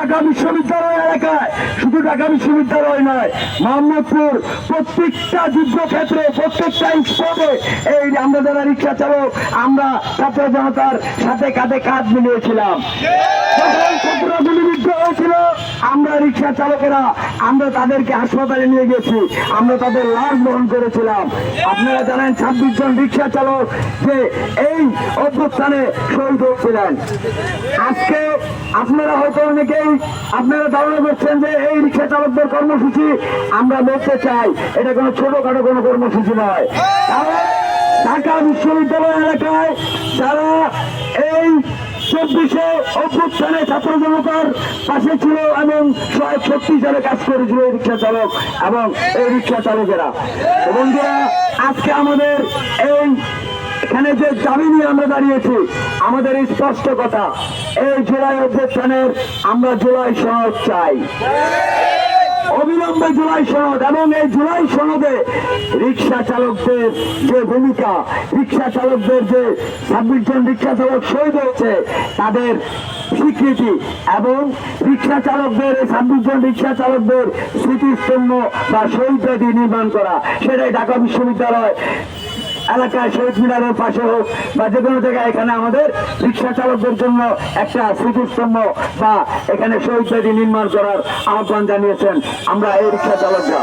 ঢাকা বিশ্ববিদ্যালয় এলাকায়, শুধু ঢাকা বিশ্ববিদ্যালয় নয়, মোহাম্মদপুর প্রত্যেকটা যুদ্ধক্ষেত্রে, প্রত্যেকটা স্পটে এই আমরা যারা রিক্সা চালক, আমরা ছাত্র জনতার সাথে কাঁধে কাঁধ মিলিয়েছিলাম। রিক্সা চালকেরা, আমরা তাদেরকে হাসপাতালে নিয়ে গেছি। আমরা তাদের লাশ বহন করেছিলাম। আপনারা জানেন, ছাব্বিশ জন রিক্সা চালক যে এই অভ্যুত্থানে শহীদ হয়েছিলেন। আজকে আপনারা হয়তো অনেকেই আপনারা ধারণা করছেন যে এই রিক্সা চালকদের কর্মসূচি আমরা বলতে চাই, এটা কোনো ছোটখাটো কোনো কর্মসূচি নয়। ঢাকা বিশ্ববিদ্যালয় এলাকায়, যারা এই চব্বিশে অভ্যুত্থানে ছাত্র জনতার পাশে ছিল এবং ছয় ছত্রিশ সালে কাজ করেছিল এই রিক্সা চালক এবং এই রিক্সা চালকেরা। বন্ধুরা, আজকে আমাদের এই এখানে যে দাবি নিয়ে আমরা দাঁড়িয়েছি, আমাদের স্পষ্ট কথা, এই জুলাই অভ্যুত্থানের আমরা জুলাই সহজ চাই। অবিলম্বে জুলাই সনদ এবং এই জুলাই সনদে রিক্সা চালকদের যে ভূমিকা, রিক্সা চালকদের যে ছাব্বিশ জন রিক্সা চালক শহীদ হয়েছে, তাদের স্বীকৃতি এবং রিক্সা চালকদের, এই ছাব্বিশ জন রিক্সা চালকদের স্মৃতিস্তম্ভ বা শহীদ নির্মাণ করা, সেটাই ঢাকা বিশ্ববিদ্যালয় এলাকায় শহীদ মিনারের পাশে হোক বা যে কোনো জায়গায় এখানে আমাদের রিক্সা চালকদের জন্য একটা স্মৃতিস্তম্ভ বা এখানে শহীদ নির্মাণ করার আহ্বান জানিয়েছেন আমরা এই রিক্সা চালকরা।